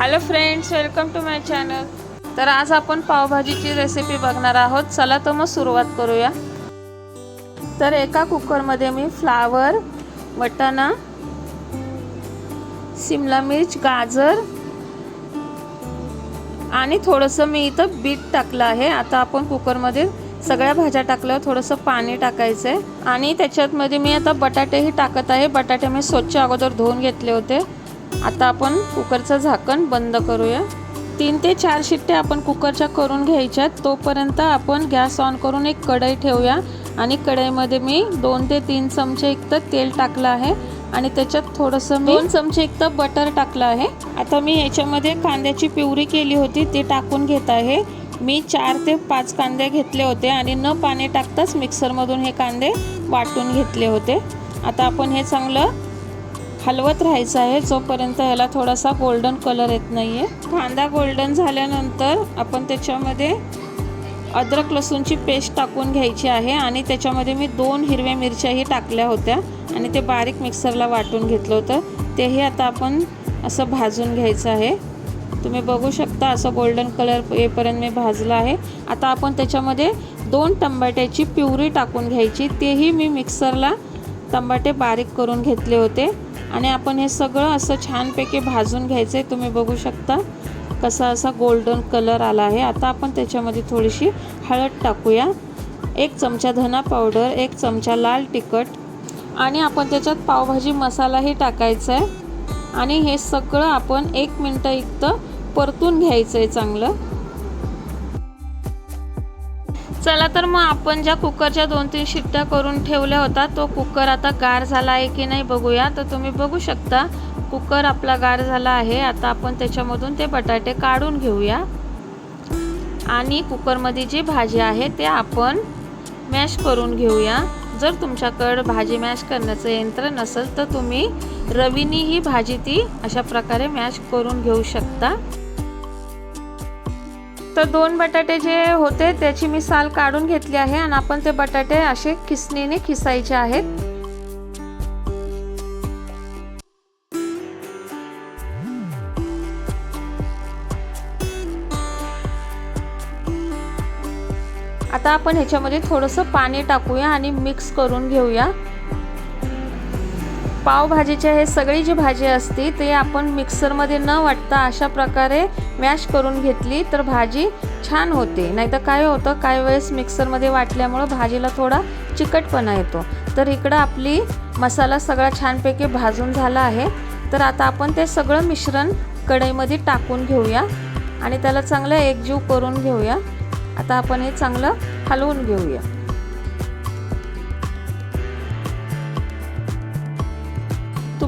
Hello friends welcome to my channel तर आज आपण पावभाजीची रेसिपी बघणार आहोत. चला तर मग सुरुवात करूया. तर एका कुकरमध्ये मी फ्लावर वटाणा शिमला मिर्च गाजर आणि थोडंसं मी इथं बीट टाकलं आहे. आता आपण कुकरमध्ये सगळ्या भाज्या टाकल्यावर थोडंसं पाणी टाकायचं आहे आणि त्याच्यातमध्ये मी आता बटाटेही टाकत आहे. बटाटे मी स्वच्छ अगोदर धुवून घेतले होते. आता आपण कुकरचं झाकण बंद करूया. तीन ते चार शिट्टे आपण कुकरच्या करून घ्यायच्या तोपर्यंत आपण गॅस ऑन करून एक कढई ठेवूया. आणि कढईमध्ये मी दोन ते तीन चमचे इतकं तेल टाकलं आहे. आणि त्याच्यात थोडंसं दोन चमचे इतकं बटर टाकलं आहे. आता मी याच्यामध्ये कांद्याची पिवरी केली होती ते टाकून घेत आहे. मी चार ते पाच कांदे घेतले होते आणि न पाणी टाकताच मिक्सरमधून हे कांदे वाटून घेतले होते. आता आपण हे चांगलं हलवत राहायचं आहे जोपर्यंत ह्याला थोडासा गोल्डन कलर येत नाही आहे कांदा गोल्डन झाल्यानंतर आपण त्याच्यामध्ये अद्रक लसूणची पेस्ट टाकून घ्यायची आहे आणि त्याच्यामध्ये मी दोन हिरव्या मिरच्याही टाकल्या होत्या आणि ते बारीक मिक्सरला वाटून घेतलं होतं. तेही आता आपण असं भाजून घ्यायचं आहे. तुम्ही बघू शकता असं गोल्डन कलर येपर्यंत मी भाजलं आहे. आता आपण त्याच्यामध्ये दोन टमाट्याची प्युरी टाकून घ्यायची. तेही मी मिक्सरला टमाटे बारीक करून घेतले होते. आणि आपण हे सगळं असं छानपैकी भाजून घ्यायचं आहे तुम्ही बघू शकता कसा असा गोल्डन कलर आला आहे. आता आपण त्याच्यामध्ये थोडीशी हळद टाकूया. एक चमचा धना पावडर एक चमचा लाल तिखट आणि आपण त्याच्यात पावभाजी मसालाही टाकायचा आहे आणि हे सगळं आपण एक मिनटं इतकं परतून घ्यायचं आहे चांगलं. चला तर मग आपण ज्या कुकरच्या दोन तीन शिट्ट्या करून ठेवल्या होता तो कुकर आता गार झाला आहे की नाही बघूया. तर तुम्ही बघू शकता कुकर आपला गार झाला आहे. आता आपण त्याच्यामधून ते बटाटे काढून घेऊया. आणि कुकरमध्ये जी भाजी आहे ते आपण मॅश करून घेऊया. जर तुमच्याकडं भाजी मॅश करण्याचं यंत्र नसेल तर तुम्ही रवीनी ही भाजी ती अशा प्रकारे मॅश करून घेऊ शकता. तर दोन बटाटे जे होते त्याची मी साल काढून घेतली आहे आणि आपण ते बटाटे असे खिसणीने खिसायचे आहेत. आता आपण ह्याच्यामध्ये थोडंसं पाणी टाकूया आणि मिक्स करून घेऊया. पावभाजीच्या हे सगळी जी भाजी असते ते आपण मिक्सरमध्ये न वाटता अशा प्रकारे मॅश करून घेतली तर भाजी छान होते. नाहीतर काय होतं काय वेळेस मिक्सरमध्ये वाटल्यामुळं भाजीला थोडा चिकटपणा येतो. तर इकडं आपली मसाला सगळा छानपैकी भाजून झाला आहे. तर आता आपण ते सगळं मिश्रण कढईमध्ये टाकून घेऊया आणि त्याला चांगलं एकजीव करून घेऊया. आता आपण हे चांगलं हलवून घेऊया.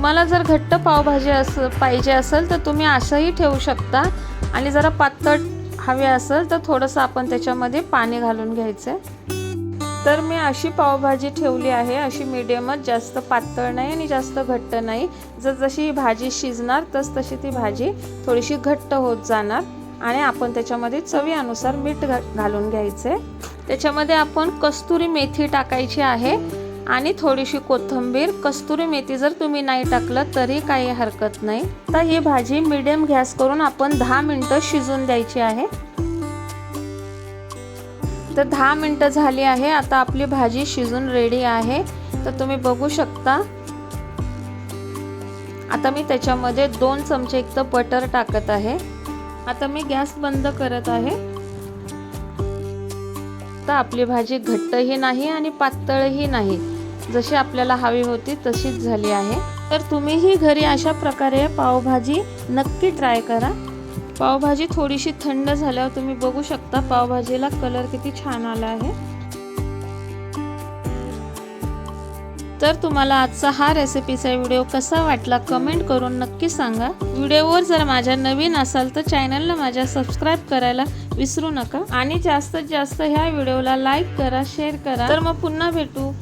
तुम्हाला जर घट्ट पावभाजी असं पाहिजे असेल तर तुम्ही असंही ठेवू शकता. आणि जरा पातळ हवे असेल तर थोडंसं आपण त्याच्यामध्ये पाणी घालून घ्यायचं तर मी अशी पावभाजी ठेवली आहे. अशी मिडियमच जास्त पातळ नाही आणि जास्त घट्ट नाही. जर जशी भाजी शिजणार तस तशी ती भाजी थोडीशी घट्ट होत जाणार. आणि आपण त्याच्यामध्ये चवीनुसार मीठ घा घालून घ्यायचे त्याच्यामध्ये आपण कस्तुरी मेथी टाकायची आहे. आणि थोडीशी कोथिंबीर कस्तुरी मेथी जर तुम्ही नाही टाकलं तरी काही हरकत नाही. तर ही भाजी मिडियम गॅस करून आपण दहा मिनटं शिजून द्यायची आहे. तर दहा मिनटं झाली आहे आता आपली भाजी शिजून रेडी आहे. तर तुम्ही बघू शकता. आता मी त्याच्यामध्ये दोन चमचे एक तर बटर टाकत आहे. आता मी गॅस बंद करत आहे. तर आपली भाजी घट्टही नाही आणि पातळही नाही. जशी आपल्याला हवी होती तशीच झाली आहे. तर तुम्हीही घरी अशा प्रकारे पावभाजी नक्की ट्राय करा. पावभाजी थोडीशी थंड झाल्यावर तुम्ही बघू शकता पावभाजीला कलर किती छान आला आहे. तर तुम्हाला आजचा हा रेसिपीचा व्हिडिओ कसा वाटला कमेंट करून नक्की सांगा. व्हिडिओवर जर माझ्या नवीन असाल तर चॅनलला माझ्या सबस्क्राईब करायला विसरू नका. आणि जास्तीत जास्त ह्या व्हिडिओला लाईक करा शेअर करा. तर मग पुन्हा भेटू.